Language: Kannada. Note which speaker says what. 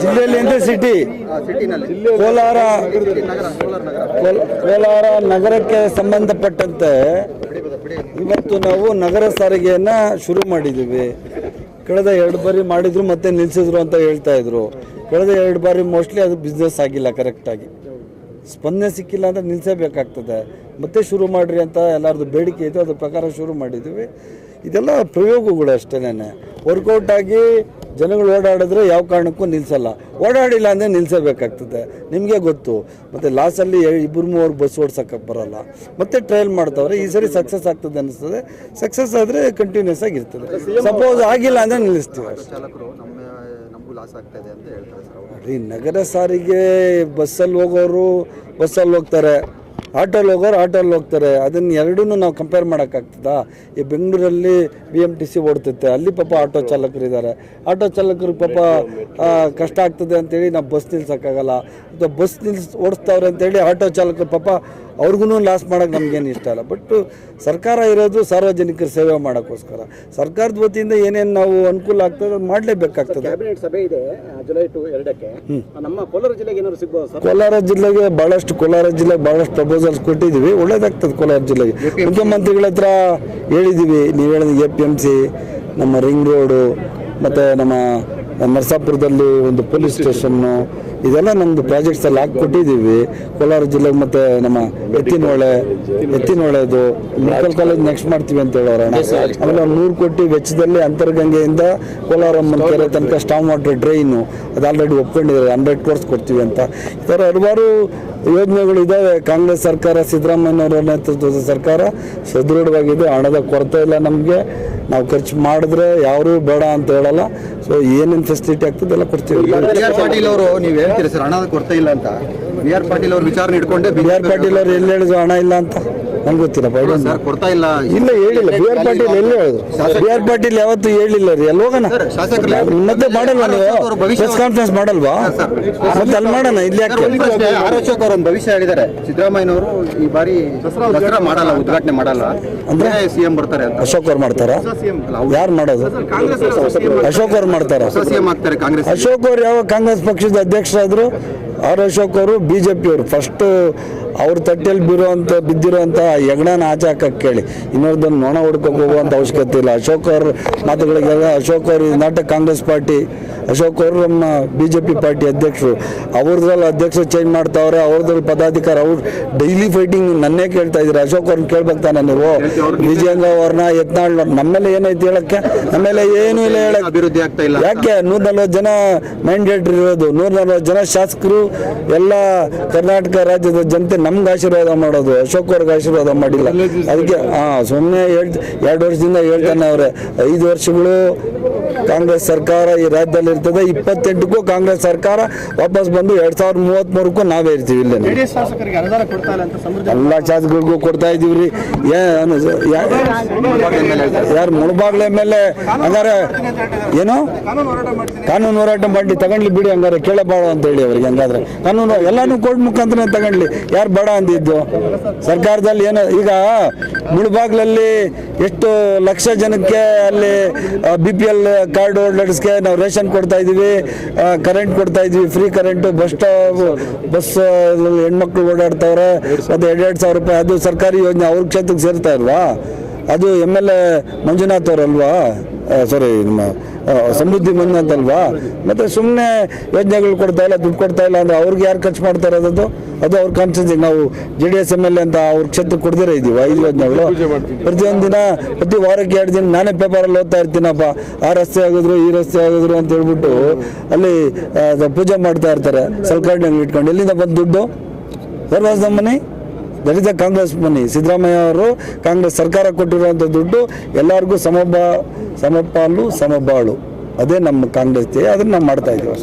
Speaker 1: ಜಿಲ್ಲೆಯಲ್ಲಿ ಎಂತ ಸಿಟಿ ಕೋಲಾರ.
Speaker 2: ಕೋಲಾರ ನಗರ.
Speaker 1: ಕೋಲ- ಕೋಲಾರ ನಗರಕ್ಕೆ ಸಂಬಂಧಪಟ್ಟಂತೆ ಇವತ್ತು ನಾವು ನಗರ ಸಾರಿಗೆಯನ್ನ ಶುರು ಮಾಡಿದ್ದೀವಿ. ಕಳೆದ ಎರಡು ಬಾರಿ ಮಾಡಿದ್ರು ಮತ್ತೆ ನಿಲ್ಲಿಸಿದ್ರು ಅಂತ ಹೇಳ್ತಾ ಇದ್ರು. ಕಳೆದ ಎರಡು ಬಾರಿ ಮೋಸ್ಟ್ಲಿ ಅದು ಬಿಸ್ನೆಸ್ ಆಗಿಲ್ಲ ಕರೆಕ್ಟಾಗಿ ಸ್ಪಂದನೆ ಸಿಕ್ಕಿಲ್ಲ ಅಂತ ನಿಲ್ಲಿಸಬೇಕಾಗ್ತದೆ ಮತ್ತೆ ಶುರು ಮಾಡಿರಿ ಅಂತ ಎಲ್ಲರದ್ದು ಬೇಡಿಕೆ ಇತ್ತು ಅದ್ರ ಪ್ರಕಾರ ಶುರು ಮಾಡಿದ್ದೀವಿ. ಇದೆಲ್ಲ ಪ್ರಯೋಗಗಳು ಅಷ್ಟೇನೆ ವರ್ಕೌಟ್ ಆಗಿ ಜನಗಳು ಓಡಾಡಿದ್ರೆ ಯಾವ ಕಾರಣಕ್ಕೂ ನಿಲ್ಲಿಸಲ್ಲ ಓಡಾಡಿಲ್ಲ ಅಂದರೆ ನಿಲ್ಲಿಸಬೇಕಾಗ್ತದೆ ನಿಮಗೆ ಗೊತ್ತು. ಮತ್ತು ಲಾಸಲ್ಲಿ ಇಬ್ಬರು ಮೂವರು ಬಸ್ ಓಡ್ಸೋಕ್ಕೆ ಬರಲ್ಲ. ಮತ್ತೆ ಟ್ರಯಲ್ ಮಾಡ್ತಾವ್ರೆ. ಈ ಸರಿ ಸಕ್ಸಸ್ ಆಗ್ತದೆ ಅನಿಸ್ತದೆ. ಸಕ್ಸಸ್ ಆದರೆ ಕಂಟಿನ್ಯೂಸ್ ಆಗಿರ್ತದೆ ಸಪೋಸ್ ಆಗಿಲ್ಲ ಅಂದರೆ ನಿಲ್ಲಿಸ್ತೀವಿ ಅಷ್ಟೇ. ನಗರ ಸಾರಿಗೆ ಬಸ್ಸಲ್ಲಿ ಹೋಗೋರು ಬಸ್ಸಲ್ಲಿ ಹೋಗ್ತಾರೆ. ಆಟೋಲ್ಲಿ ಹೋಗೋರು ಆಟೋಲ್ಲಿ ಹೋಗ್ತಾರೆ. ಅದನ್ನ ಎರಡೂ ನಾವು ಕಂಪೇರ್ ಮಾಡೋಕ್ಕಾಗ್ತದಾ ಈ ಬೆಂಗಳೂರಲ್ಲಿ ಬಿ ಎಂ ಟಿ ಸಿ ಓಡ್ತೈತೆ ಅಲ್ಲಿ ಪಾಪ ಆಟೋ ಚಾಲಕರಿದ್ದಾರೆ ಆಟೋ ಚಾಲಕರು ಪಾಪ ಕಷ್ಟ ಆಗ್ತದೆ ಅಂತೇಳಿ ನಾವು ಬಸ್ ನಿಲ್ಸೋಕ್ಕಾಗಲ್ಲ. ಅಥವಾ ಬಸ್ ನಿಲ್ಸ್ ಓಡಿಸ್ತವ್ರೆ ಅಂತೇಳಿ ಆಟೋ ಚಾಲಕರು ಪಾಪ ಅವ್ರಿಗೂ ಲಾಸ್ ಮಾಡೋಕ್ಕೆ ನಮಗೇನು ಇಷ್ಟ ಇಲ್ಲ. ಬಟ್ ಸರ್ಕಾರ ಇರೋದು ಸಾರ್ವಜನಿಕರ ಸೇವೆ ಮಾಡೋಕ್ಕೋಸ್ಕರ. ಸರ್ಕಾರದ ವತಿಯಿಂದ ಏನೇನು ನಾವು ಅನುಕೂಲ ಆಗ್ತದೆ ಅದು ಮಾಡಲೇಬೇಕಾಗ್ತದೆ.
Speaker 3: ಕ್ಯಾಬಿನೆಟ್ ಸಭೆ ಇದೆ ಜುಲೈ ಟು ಎರಡಕ್ಕೆ. ನಮ್ಮ ಕೋಲಾರ ಜಿಲ್ಲೆಗೆ ಏನಾದ್ರು ಸಿಗ್ಬೋದು ಸರ್?
Speaker 1: ಕೋಲಾರ ಜಿಲ್ಲೆಗೆ ಭಾಳಷ್ಟು ಕೋಲಾರ ಜಿಲ್ಲೆಗೆ ಭಾಳಷ್ಟು ಪ್ರಪೋಸಲ್ಸ್ ಕೊಟ್ಟಿದ್ದೀವಿ. ಒಳ್ಳೇದಾಗ್ತದೆ ಕೋಲಾರ ಜಿಲ್ಲೆಗೆ. ಮುಖ್ಯಮಂತ್ರಿಗಳ ಹತ್ರ ಹೇಳಿದ್ದೀವಿ ನೀವು ಹೇಳಿದ ಎ ಪಿ ಎಂ ಸಿ ನಮ್ಮ ರಿಂಗ್ ರೋಡು ಮತ್ತು ನಮ್ಮ ನರಸಾಪುರದಲ್ಲಿ ಒಂದು ಪೊಲೀಸ್ ಸ್ಟೇಷನ್ನು ಇದೆಲ್ಲ ನಮ್ದು ಪ್ರಾಜೆಕ್ಟ್ಸ್ ಎಲ್ಲ ಹಾಕಿ ಕೊಟ್ಟಿದ್ದೀವಿ. ಕೋಲಾರ ಜಿಲ್ಲೆಗೆ ಮತ್ತು ನಮ್ಮ ಎತ್ತಿನೋಳೆ ಎತ್ತಿನಹೊಳೆದು ಮೆಡಿಕಲ್ ಕಾಲೇಜ್ ನೆಕ್ಸ್ಟ್ ಮಾಡ್ತೀವಿ ಅಂತ ಹೇಳೋರ ಆಮೇಲೆ ನೂರು ಕೋಟಿ ವೆಚ್ಚದಲ್ಲಿ ಅಂತರ್ಗಂಗೆಯಿಂದ ಕೋಲಾರಮ್ಮನ ಕೆರೆ ತನಕ ಸ್ಟಾಮ್ ವಾಟರ್ ಡ್ರೈನು ಅದು ಆಲ್ರೆಡಿ ಒಪ್ಕೊಂಡಿದ್ದಾರೆ. ಹಂಡ್ರೆಡ್ ಕೋರ್ಸ್ ಕೊಡ್ತೀವಿ ಅಂತ. ಈ ಥರ ಹಲವಾರು ಯೋಜನೆಗಳು ಇದ್ದಾವೆ ಕಾಂಗ್ರೆಸ್ ಸರ್ಕಾರ ಸಿದ್ದರಾಮಯ್ಯನವರ ನೇತೃತ್ವದ ಸರ್ಕಾರ ಸದೃಢವಾಗಿದೆ. ಹಣದ ಕೊರತೆ ಇಲ್ಲ ನಮಗೆ. ನಾವು ಖರ್ಚು ಮಾಡಿದ್ರೆ ಯಾರು ಬೇಡ ಅಂತ ಹೇಳಲ್ಲ. ಸೊ ಏನೇನು ಫೆಸಿಲಿಟಿ ಆಗ್ತದೆ ಎಲ್ಲ ಕೊಡ್ತೀವಿ.
Speaker 2: ಬಿ ಆರ್ ಪಾಟೀಲ್ ಅವರು ನೀವು ಹೇಳ್ತೀರಿ ಸರ್ ಹಣದ ಕೊರತೆ ಇಲ್ಲ ಅಂತ. ಬಿ ಆರ್ ಪಾಟೀಲ್ ಅವ್ರ ವಿಚಾರ ಇಟ್ಕೊಂಡೆ
Speaker 1: ಬಿ ಆರ್ ಪಾಟೀಲ್ ಅವರು ಎಲ್ಲಿ ಹೇಳಿದ್ರು ಹಣ ಇಲ್ಲ ಅಂತ. ನಂಗೆ ಗೊತ್ತಿಲ್ಲ ಐ
Speaker 2: ಸರ್? ಕೊಡ್ತಾ ಇಲ್ಲ.
Speaker 1: ಇಲ್ಲ ಹೇಳಿಲ್ಲ. ಬಿ ಆರ್ ಪಾಟೀಲ್ ಎಲ್ಲಿ ಹೇಳಿದ್ರು ಬಿ ಆರ್ ಪಾಟೀಲ್ ಯಾವತ್ತು ಹೇಳಿಲ್ಲ ರೀ. ಅಲ್ಲಿ ಹೋಗೋಣ?
Speaker 2: ಶಾಸಕರು
Speaker 1: ಮತ್ತೆ ಮಾಡಲ್ವಾ ನೀವು?
Speaker 2: ಅವ್ರ ಭವಿಷ್ಯ-
Speaker 1: ಪ್ರೆಸ್ ಕಾನ್ಫರೆನ್ಸ್ ಮಾಡಲ್ವಾ? ಮತ್ತೆ ಅಲ್ಲಿ ಮಾಡೋಣ ಇಲ್ಲಿ ಯಾಕೆ?
Speaker 2: ಆರ್ ಅಶೋಕ್ ಅವರು ಒಂದು ಭವಿಷ್ಯ ಹೇಳಿದ್ದಾರೆ. ಸಿದ್ದರಾಮಯ್ಯನವರು ಈ ಬಾರಿ ದಸರಾ ಮಾಡಲ್ಲ ಉದ್ಘಾಟನೆ ಮಾಡಲ್ಲ. ಅಂದ್ರೆ? ಸಿಎಂ ಬರ್ತಾರೆ ಅಂತ.
Speaker 1: ಅಶೋಕ್ ಅವ್ರು ಮಾಡ್ತಾರ? ಯಾರು ಮಾಡೋದು? ಅಶೋಕ್ ಅವ್ರು ಮಾಡ್ತಾರ?
Speaker 2: ಹೊಸ ಸಿಎಂ ಆಗ್ತಾರೆ ಕಾಂಗ್ರೆಸ್
Speaker 1: ಅಶೋಕ್ ಅವ್ರು ಯಾವ ಕಾಂಗ್ರೆಸ್ ಪಕ್ಷದ ಅಧ್ಯಕ್ಷರಾದ್ರು ಆರ್ ಅಶೋಕ್ ಅವರು ಬಿ ಜೆ ಪಿಯವರು ಫಸ್ಟು ಅವ್ರ ತಟ್ಟೆಯಲ್ಲಿ ಬೀರುವಂಥ ಬಿದ್ದಿರುವಂಥ ಹೆಗ್ಣನ ಆಚೆ ಹಾಕಕ್ಕೆ ಕೇಳಿ. ಇನ್ನೊಂದನ್ನು ನೊಣ ಹುಡ್ಕೋಕೆ ಹೋಗುವಂಥ ಅವಶ್ಯಕತೆ ಇಲ್ಲ. ಅಶೋಕ್ ಅವ್ರ ಮಾತುಗಳಿಗೆಲ್ಲ, ಅಶೋಕ್ ಅವರು ಇಸ್ ಕಾಂಗ್ರೆಸ್ ಪಾರ್ಟಿ ಅಶೋಕ್ ಅವರು ನಮ್ಮ ಬಿ ಜೆ ಪಿ ಪಾರ್ಟಿ ಅಧ್ಯಕ್ಷರು. ಅವ್ರದ್ರಲ್ಲಿ ಅಧ್ಯಕ್ಷರು ಚೇಂಜ್ ಮಾಡ್ತಾವ್ರೆ ಅವ್ರದ್ರಲ್ಲಿ ಪದಾಧಿಕಾರಿ ಅವ್ರು ಡೈಲಿ ಫೈಟಿಂಗ್ ನನ್ನೇ ಕೇಳ್ತಾ ಇದ್ದೀರಿ. ಅಶೋಕ್ ಅವ್ರನ್ನ ಕೇಳ್ಬೇಕು ತಾನೆ ನೀವು. ವಿಜಯಂಗ ಅವ್ರನ್ನ ಯತ್ನಾಳ್ ಮೇಲೆ ಏನೈತಿ ಹೇಳಕ್ಕೆ? ಆಮೇಲೆ ಏನೂ ಇಲ್ಲ ಹೇಳಕ್ಕೆ.
Speaker 2: ಅಭಿವೃದ್ಧಿ ಆಗ್ತಾ ಇಲ್ಲ
Speaker 1: ಯಾಕೆ? ನೂರ ನಲ್ವತ್ತು ಜನ ಮ್ಯಾಂಡೇಟ್ ಇರೋದು. ನೂರ ನಲ್ವತ್ತು ಜನ ಶಾಸಕರು ಎಲ್ಲ ಕರ್ನಾಟಕ ರಾಜ್ಯದ ಜನತೆ ನಮ್ಗೆ ಆಶೀರ್ವಾದ ಮಾಡೋದು. ಅಶೋಕ್ ಅವ್ರಿಗೆ ಆಶೀರ್ವಾದ ಮಾಡಿಲ್ಲ. ಅದಕ್ಕೆ ಹಾ ಸುಮ್ಮನೆ ಹೇಳ್ ಎರಡು ವರ್ಷದಿಂದ ಹೇಳ್ತಾನೆ ಅವ್ರೆ. ಐದು ವರ್ಷಗಳು ಕಾಂಗ್ರೆಸ್ ಸರ್ಕಾರ ಈ ರಾಜ್ಯದಲ್ಲಿ ಇರ್ತದೆ. ಇಪ್ಪತ್ತೆಂಟಕ್ಕೂ ಕಾಂಗ್ರೆಸ್ ಸರ್ಕಾರ ವಾಪಸ್ ಬಂದು ಎರಡ್ ಸಾವಿರದ ಮೂವತ್ತ್ಮೂರಕ್ಕೂ ನಾವೇ ಇರ್ತೀವಿ ಇಲ್ಲೇ ಎಲ್ಲ ಶಾಸಕರಿಗೂ ಕೊಡ್ತಾ ಇದೀವ್ರಿ ಏನು ಯಾರು ಮುಳಬಾಗ್ಲ ಮೇಲೆ ಹಂಗಾರೆ ಏನು? ಕಾನೂನು ಹೋರಾಟ ಮಾಡಿ ತಗೊಂಡ್ಲಿ ಬಿಡಿ ಹಂಗಾರೆ ಕೇಳಬಾರ್ದು ಅಂತ ಹೇಳಿ ಅವ್ರಿಗೆ ಹಂಗಾದ್ರೆ. ಕಾನೂನು ಎಲ್ಲಾನು ಕೋರ್ಟ್ ಮುಖಾಂತರ ತಗೊಂಡ್ಲಿ. ಯಾರು ಬೇಡ ಅಂದಿದ್ದು? ಸರ್ಕಾರದಲ್ಲಿ ಏನು ಈಗ ಮುಳಬಾಗ್ಲಲ್ಲಿ ಎಷ್ಟು ಲಕ್ಷ ಜನಕ್ಕೆ ಅಲ್ಲಿ ಬಿ ಪಿ ಎಲ್ ಕಾರ್ಡ್ ಹೋಲ್ಡರ್ಸ್ಗೆ ನಾವು ರೇಷನ್ ಕೊಡ್ತಾ ಇದೀವಿ ಕರೆಂಟ್ ಕೊಡ್ತಾ ಇದೀವಿ free current bus stop bus ಹೆಣ್ಮಕ್ಳು ಓಡಾಡ್ತವ್ರೆ. ಅದು ಎರಡೆರಡು ಸಾವಿರ ರೂಪಾಯಿ, ಅದು ಸರ್ಕಾರಿ ಯೋಜನೆ, ಅವ್ರ ಕ್ಷೇತ್ರಕ್ಕೆ ಸೇರ್ತಾ ಇಲ್ವಾ? ಅದು ಎಂ ಎಲ್ ಎ ಮಂಜುನಾಥ್ ಅವರಲ್ವಾ? ಸಾರಿ ನಮ್ಮ ಸಮೃದ್ಧಿ ಮಂದಿ ಅಲ್ವಾ ಮತ್ತೆ ಸುಮ್ಮನೆ ಯೋಜನೆಗಳು ಕೊಡ್ತಾ ಇಲ್ಲ ದುಡ್ಡು ಕೊಡ್ತಾ ಇಲ್ಲ ಅಂದ್ರೆ ಅವ್ರಿಗೆ ಯಾರು ಖರ್ಚು ಮಾಡ್ತಾ ಇರೋದು ಅದು ಅವ್ರ ಕಾನ್ಸ್ಟೆನ್ಸಿ ನಾವು J D S M L A ಅಂತ ಅವ್ರ ಕ್ಷೇತ್ರಕ್ಕೆ ಕೊಡ್ದಿರ ಇದೀವಿ ಐದು ಯೋಜನೆಗಳು. ಪ್ರತಿಯೊಂದು ದಿನ ಪ್ರತಿ ವಾರಕ್ಕೆ ಎರಡು ದಿನ ನಾನೇ ಪೇಪರಲ್ಲಿ ಓದ್ತಾ ಇರ್ತೀನಪ್ಪ. ಆ ರಸ್ತೆ ಆಗಿದ್ರು ಈ ರಸ್ತೆ ಆಗಿದ್ರು ಅಂತ ಹೇಳ್ಬಿಟ್ಟು ಅಲ್ಲಿ ಪೂಜೆ ಮಾಡ್ತಾ ಇರ್ತಾರೆ ಸಲ್ಕರ್ಣಿ ಇಟ್ಕೊಂಡು. ಎಲ್ಲಿಂದ ಬಂದು ದುಡ್ಡು? ಸರ್ ನಮ್ಮನೆ money that is the Congress money Siddaramaiah ಅವರು ಕಾಂಗ್ರೆಸ್ ಸರ್ಕಾರ ಕೊಟ್ಟಿರುವಂಥ ದುಡ್ಡು ಎಲ್ಲರಿಗೂ ಸಮಬಾ ಸಮಪಾಲು ಸಮಬಾಳು. ಅದೇ ನಮ್ಮ ಕಾಂಗ್ರೆಸ್ ಅದನ್ನ ನಾವು ಮಾಡ್ತಾ ಇದ್ದೀವಿ.